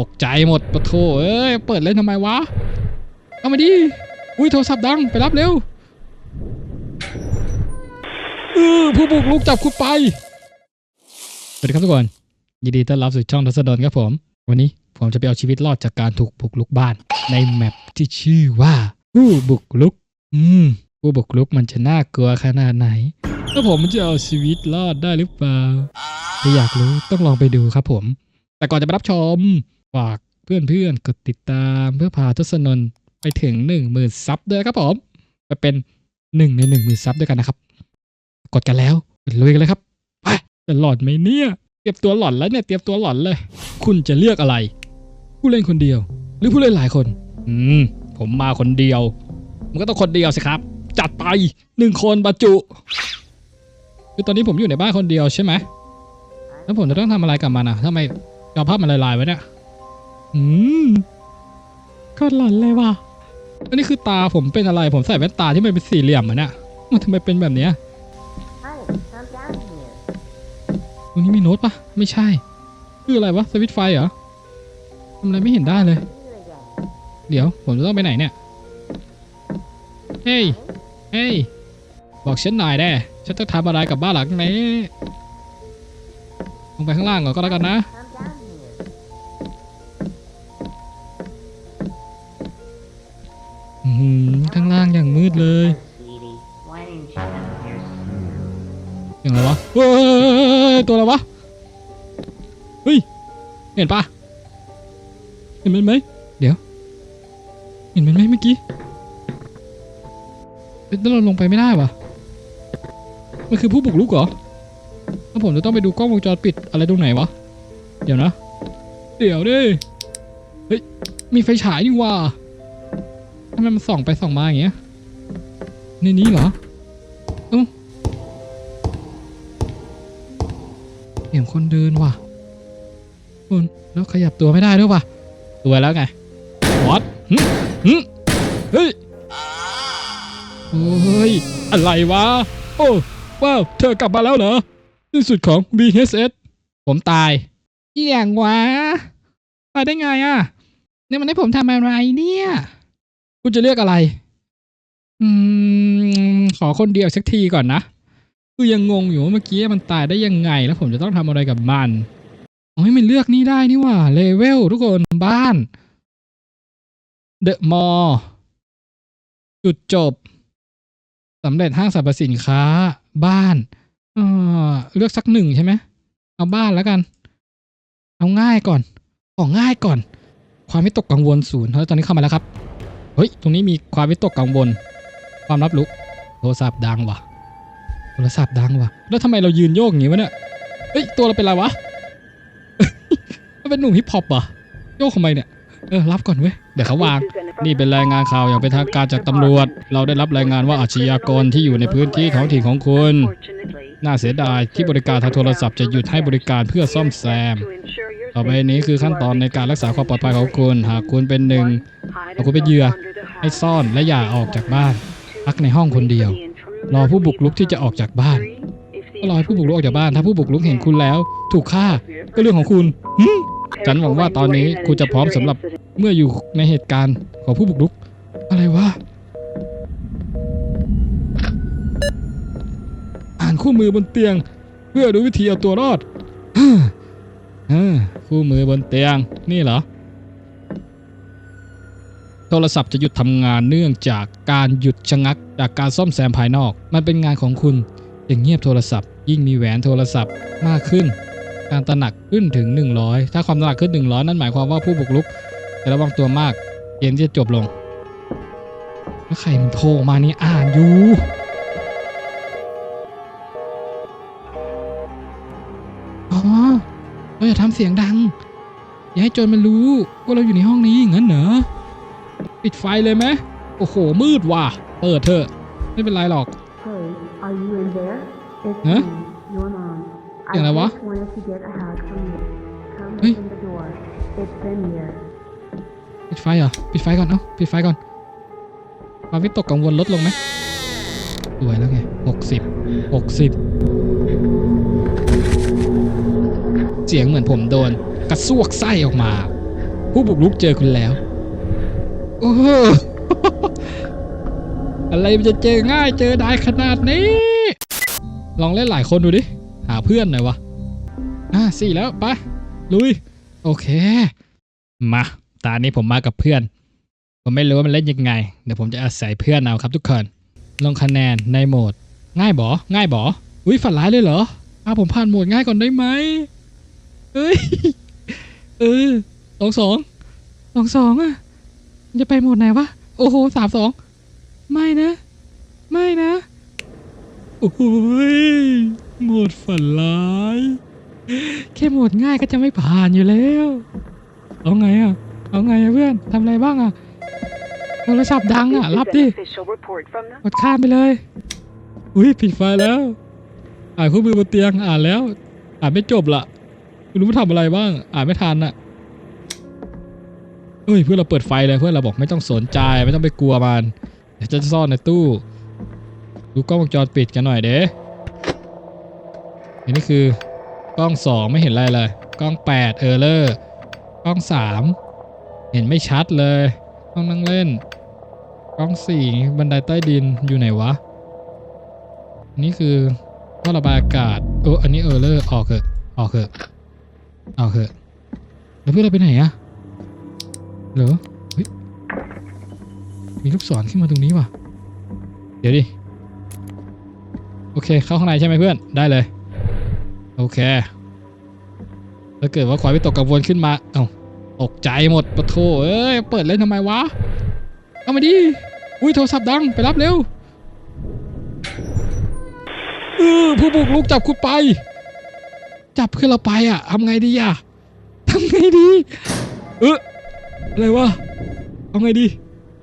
ตกใจหมดปะโถเอ้ย เปิดเล่นทำไมวะ เอามาดิ อุ้ยโทรศัพท์ดัง ไปรับเร็วเออผู้บุกลุกจับคุณไป สวัสดีครับทุกคน ยินดีต้อนรับสู่ช่องทัศดลครับผม วันนี้ผมจะไปเอาชีวิตรอดจากการถูกบุกลุกบ้าน ในแมปที่ชื่อว่าผู้บุกลุก อืมผู้บุกลุกมันจะน่ากลัวขนาดไหนแล้วผมจะเอาชีวิตรอดได้หรือเปล่าถ้าอยากรู้ต้องลองไปดูครับผม แต่ก่อนจะไปรับชม ฝากเพื่อนๆ กดติดตามเพื่อพาทศนน์ไปถึงหนึ่งหมื่นซับด้วยครับผมไปเป็นหนึ่งในหนึ่งหมื่นซับด้วยกันนะครับ กดกันแล้วลุยกันเลยครับไปจะหลอดไหมเนี่ย เตรียมตัวหลอนแล้วเนี่ยเตรียมตัวหลอนเลย คุณจะเลือกอะไร ผู้เล่นคนเดียว หรือผู้เล่นหลายคน อืม ผมมาคนเดียว มันก็ต้องคนเดียวสิครับ จัดไปหนึ่งคนบรรจุคือตอนนี้ผมอยู่ในบ้านคนเดียวใช่ไหมแล้วผมจะต้องทำอะไรกับมันอะทำไมจอภาพมันลายๆไว้เนี่ย อืมก็หลอนเลยว่ะอันนี้คือตาผมเป็นอะไร ผมใส่แว่นตาที่มันเป็นสี่เหลี่ยมอะเนี่ยมันทำไมเป็นแบบเนี้ย Hi, come down here. ตรงนี้มีโน้ตปะไม่ใช่ คืออะไรวะสวิตช์ไฟเหรอทำอะไรไม่เห็นได้เลย you again. เดี๋ยว ผมจะต้องไปไหนเนี่ย เฮ้ย เฮ้ย บอกฉันหน่อยได้ฉันต้องทำอะไรกับบ้านหลังนี้ ลงไปข้างล่างก่อนก็แล้วกันนะ Come เห็นปะเห็นมันไหมเดี๋ยว เห็นมันไหมเมื่อกี้เอ๊ะแล้วเราลงไปไม่ได้วะมันคือผู้บุกรุกเหรอแล้วผมจะต้องไปดูกล้องวงจรปิดอะไรตรงไหนวะ เดี๋ยวนะ เดี๋ยวดิ เฮ้ย มีไฟฉายนี่ว่าทำไมมันส่องไปส่องมาอย่างเงี้ย ในนี้เหรอเสียงคนเดินว่ะ คุณแล้วขยับตัวไม่ได้ด้วยว่ะตัวแล้วไงวอตหึหึเฮ้ยโอ้ย อะไรวะ โอ้ ว้าว เธอกลับมาแล้วเหรอที่สุดของ VHS ผมตายเอี่ยงวะมาได้ไงอะ เนี่ยมันให้ผมทำอะไรเนี่ย คุณจะเลือกอะไร อืม ขอคนเดียวสักทีก่อนนะ คือยังงงอยู่ว่าเมื่อกี้มันตายได้ยังไง แล้วผมจะต้องทำอะไรกับมัน โอ้ยมันเลือกนี่ได้นี่หว่าเลเวลทุกคนบ้าน เดอะมอลจุดจบสำเร็จห้างสรรพสินค้า บ้านเออเลือกสักหนึ่งใช่ไหมเอาบ้านแล้วกัน เอาง่ายก่อนของง่ายก่อน ความไม่ตกกังวลศูนย์เฮ้ยตอนนี้เข้ามาแล้วครับเฮ้ยตรงนี้มีความไม่ตกกังวล ความรับรู้โทรศัพท์ดังว่ะโทรศัพท์ดังว่ะแล้วทำไมเรายืนโยกอย่างงี้วะเนี่ยเฮ้ยตัวเราเป็นไรวะ เป็นหนุ่มฮิปฮอปเหรอะโยกทำไมเนี่ยเออรับก่อนเว้ยเดี๋ยวเขาวาง นี่เป็นรายงานข่าวอย่างเป็นทางการจากตำรวจ เราได้รับรายงานว่าอาชญากรที่อยู่ในพื้นที่ท้องถิ่นของคุณ น่าเสียดายที่บริการทางโทรศัพท์จะหยุดให้บริการเพื่อซ่อมแซม ต่อไปนี้คือขั้นตอนในการรักษาความปลอดภัยของคุณ หากคุณเป็นหนึ่งหากคุณเป็นเหยื่อให้ซ่อนและอย่าออกจากบ้าน พักในห้องคนเดียว รอผู้บุกรุกที่จะออกจากบ้านรอให้ผู้บุกรุกออกจากบ้าน ถ้าผู้บุกรุกเห็นคุณแล้ว ถูกฆ่าก็เรื่องของคุณ ฉันหวังว่าตอนนี้คุณจะพร้อมสำหรับเมื่ออยู่ในเหตุการณ์ของผู้บุกรุก อะไรวะ อ่านคู่มือบนเตียง เพื่อรู้วิธีเอาตัวรอดฮ่าอ่าคู่มือบนเตียง นี่เหรอ โทรศัพท์จะหยุดทำงานเนื่องจากการหยุดชะงักจากการซ่อมแซมภายนอก มันเป็นงานของคุณอย่างเงียบโทรศัพท์ ยิ่งมีแหวนโทรศัพท์มากขึ้น การตระหนักขึ้นถึง 100 ถ้าความตระหนักขึ้น 100 นั่นหมายความว่าผู้บุกรุกจะระวังตัวมากเกมที่จะจบลงแล้วใครมันโทรมานี่อ่านอยู่อ๋อเราอย่าทำเสียงดัง อย่าให้โจรมันรู้ว่าเราอยู่ในห้องนี้งั้นเหรอปิดไฟเลยไหมโอ้โห มืดว่ะเปิดเถอะ ไม่เป็นไรหรอก Hey, are you in there? It's Huh? me, your mom. I Yang apa? just wanted to get a hug from you. Come Hey. open the door. It's been years. ปิดไฟเหรอ ปิดไฟก่อน เอ้า ปิดไฟก่อน ความวิตกกังวลลดลงไหมสวยแล้วไงหกสิบหกสิบเสียงเหมือนผมโดน กระซวกไส้ออกมา ผู้บุกรุกเจอคุณแล้ว โอ้โห อะไรมันจะเจอง่ายเจอได้ขนาดนี้ ลองเล่นหลายคนดูดิ หาเพื่อนหน่อยวะ อะสี่แล้วปะลุย โอเค มา ตานี้ผมมากับเพื่อน ผมไม่รู้ว่ามันเล่นยังไง เดี๋ยวผมจะอาศัยเพื่อนเอาครับทุกคน ลงคะแนนในโหมด ง่ายบอง่ายบออุ้ยฝันร้ายเลยเหรอเอาผมผ่านโหมดง่ายก่อนได้ไหมเอ้ย เออสองสองสองสองอะ จะไปโหมดไหนวะ โอ้โหสามสอง ไม่นะ ไม่นะ โอ้ย โหมดฝันร้าย แค่โหมดง่ายก็จะไม่ผ่านอยู่แล้ว เอาไงอะ เอาไงอะเพื่อนทำอะไรบ้างอะโทรศัพท์ดังอะ รับดิ official report from the กดข้ามไปเลย อุ้ยปิดไฟแล้ว อ่านคู่มือบนเตียงอ่านแล้ว อ่านไม่จบละไม่รู้ว่าทำอะไรบ้าง อ่านไม่ทันอะเฮ้ยเพื่อนเราเปิดไฟเลยเพื่อนเราบอกไม่ต้องสนใจไม่ต้องไปกลัวมันเดี๋ยวจะซ่อนในตู้ ดูกล้องวงจรปิดกันหน่อยเด้อันนี้คือ กล้องสองไม่เห็นอะไรเลย กล้องแปดเออเลอร์ กล้องสามเห็นไม่ชัดเลยกล้องนั่งเล่น กล้องสี่บันไดใต้ดินอยู่ไหนวะนนี้คือท่อระบายอากาศเอออันนี้เออเลอร์ออกเถอะออกเถอะออกเถอะแล้วเพื่อนเราไปไหนอะเหรอเฮ้ยมีลูกศรขึ้นมาตรงนี้ว่ะ เดี๋ยวดิ โอเค เข้าข้างในใช่ไหมเพื่อน ได้เลย โอเค ถ้าเกิดว่าความวิตกกังวลขึ้นมา เอ้า ตกใจหมดปะโถเอ้ย เปิดเล่นทำไมวะ เอามาดิ อุ้ยโทรศัพท์ดัง ไปรับเร็วเออผู้บุกลุกจับคุณไป จับขึ้นเราไปอะทำไงดีอะทำไงดี เอออะไรวะ เอาไงดี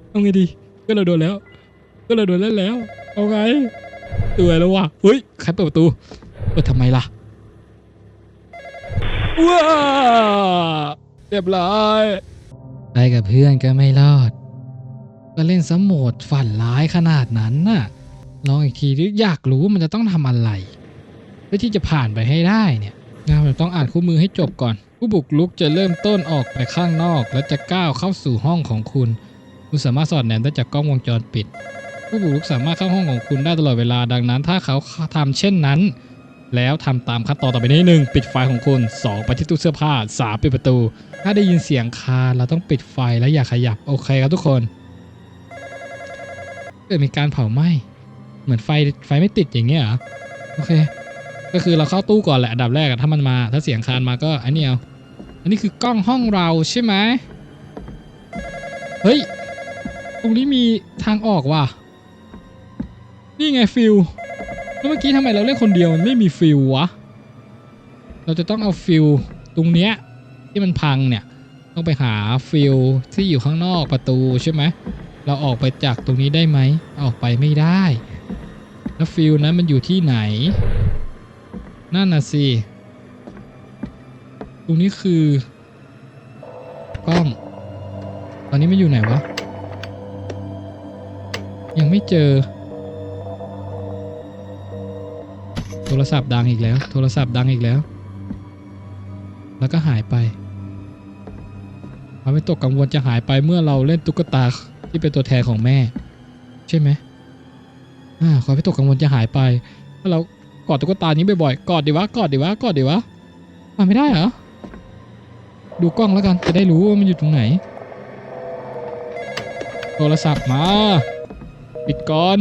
เอาไงดี ก็เราโดนแล้ว ก็เราโดนเล่นแล้ว เอาไงเตื่อยแล้ววะเฮ้ย ใครเปิดประตู เปิดทำไมล่ะ ว้าเรียบร้อยไปกับเพื่อนก็ไม่รอดก็เล่นสโหมดฝันร้ายขนาดนั้นน่ะ ลองอีกทีดิอยากรู้มันจะต้องทำอะไร เพื่อที่จะผ่านไปให้ได้เนี่ยงานเราต้องอ่านคู่มือให้จบก่อน ผู้บุกลุกจะเริ่มต้นออกไปข้างนอก และจะก้าวเข้าสู่ห้องของคุณ คุณสามารถสอดแนมได้จากกล้องวงจรปิด ผู้บุกรุกสามารถเข้าห้องของคุณได้ตลอดเวลาดังนั้น ถ้าเขาทำเช่นนั้น แล้วทำตามขั้นตอนต่อไปนี้หนึ่งปิดไฟของคุณสองไปที่ตู้เสื้อผ้าสามปิดประตู ถ้าได้ยินเสียงคานเราต้องปิดไฟและอย่าขยับ โอเคครับทุกคนเกิดมีการเผาไหม้เหมือนไฟไฟไม่ติดอย่างเงี้ยเหรอโอเค ก็คือเราเข้าตู้ก่อนแหละอันดับแรกถ้ามันมา ถ้าเสียงคานมาก็อันนี้เอาอันนี้คือกล้องห้องเราใช่ไหมเฮ้ยตรงนี้มีทางออกว่ะนี่ไงฟิล แล้วเมื่อกี้ทำไมเราเล่นคนเดียวมันไม่มีฟิลวะ เราจะต้องเอาฟิลตรงเนี้ยที่มันพังเนี่ยต้องไปหาฟิลที่อยู่ข้างนอกประตูใช่ไหมเราออกไปจากตรงนี้ได้ไหมออกไปไม่ได้ แล้วฟิลนั้นมันอยู่ที่ไหน นั่นน่ะสิ ตรงนี้คือกล้อง ตอนนี้มันอยู่ไหนวะ ยังไม่เจอ โทรศัพท์ดังอีกแล้ว โทรศัพท์ดังอีกแล้ว แล้วก็หายไปความตกกังวลจะหายไปเมื่อเราเล่นตุ๊กตาที่เป็นตัวแทนของแม่ ใช่ไหมอ่าความตกกังวลจะหายไปถ้าเรากอดตุ๊กตานี้บ่อยๆกอดดิวะกอดดิวะกอดดิวะมาไม่ได้เหรอดูกล้องแล้วกันจะได้รู้ว่ามันอยู่ตรงไหน โทรศัพท์มา ปิดก่อน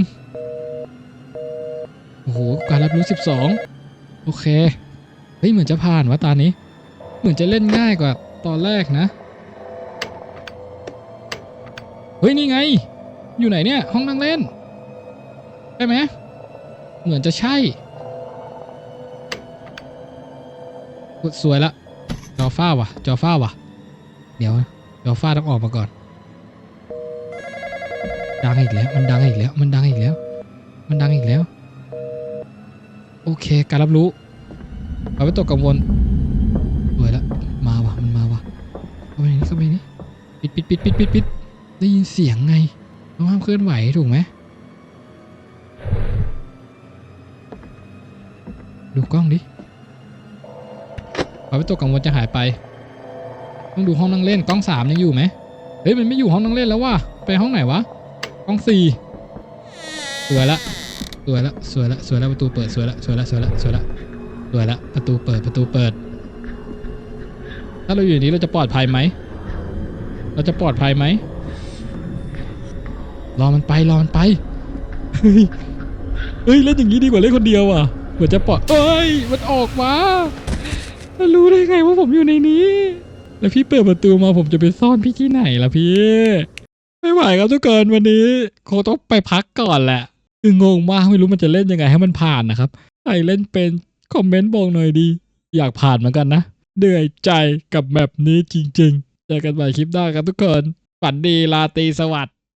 โอ้โห การรับรู้ 12 โอเค เฮ้ย เหมือนจะผ่านวะตานี้ เหมือนจะเล่นง่ายกว่าตอนแรกนะ เฮ้ย นี่ไง อยู่ไหนเนี่ย ห้องนั่งเล่น ใช่ไหม เหมือนจะใช่กดสวยละ จอฟ้าว่ะจอฟ้าว่ะเดี๋ยว จอฟ้าต้องออกมาก่อน ดังอีกแล้ว มันดังอีกแล้ว มันดังอีกแล้ว มันดังอีกแล้ว โอเค การรับรู้เอาไปตกกังวลสวยแล้วมาว่ะมันมาว่ะเข้าไปนี่เข้าไปนี่ปิดปิดปิดปิดปิดปิดได้ยินเสียงไงต้องห้ามเคลื่อนไหวถูกไหมดูกล้องดิเอาไปตกกังวลจะหายไป ต้องดูห้องนั่งเล่นกล้องสามยังอยู่ไหมเฮ้ยมันไม่อยู่ห้องนั่งเล่นแล้วว่ะไปห้องไหนวะกล้องสี่สวยละ สวยละสวยละสวยละประตูเปิดสวยละสวยละสวยละสวยละสวยละประตูเปิดประตูเปิด ถ้าเราอยู่นี้เราจะปลอดภัยไหมเราจะปลอดภัยไหมรอมันไปรอมันไปเฮ้ยเฮ้ยเล่นอย่างนี้ดีกว่าเล่นคนเดียวอะเหมือนจะปลอดเอ้ยมันออกมาแล้วรู้ได้ไงว่าผมอยู่ในนี้ แล้วพี่เปิดประตูมาผมจะไปซ่อนพี่ที่ไหนล่ะพี่ ไม่ไหวครับทุกคนวันนี้คงต้องไปพักก่อนแหละ คืองงมากไม่รู้มันจะเล่นยังไงให้มันผ่านนะครับใครเล่นเป็นคอมเมนต์บอกหน่อยดี อยากผ่านเหมือนกันนะเหนื่อยใจกับแบบนี้จริงๆ เจอกันใหม่คลิปหน้าครับทุกคน ฝันดีลาตีสวัสดิ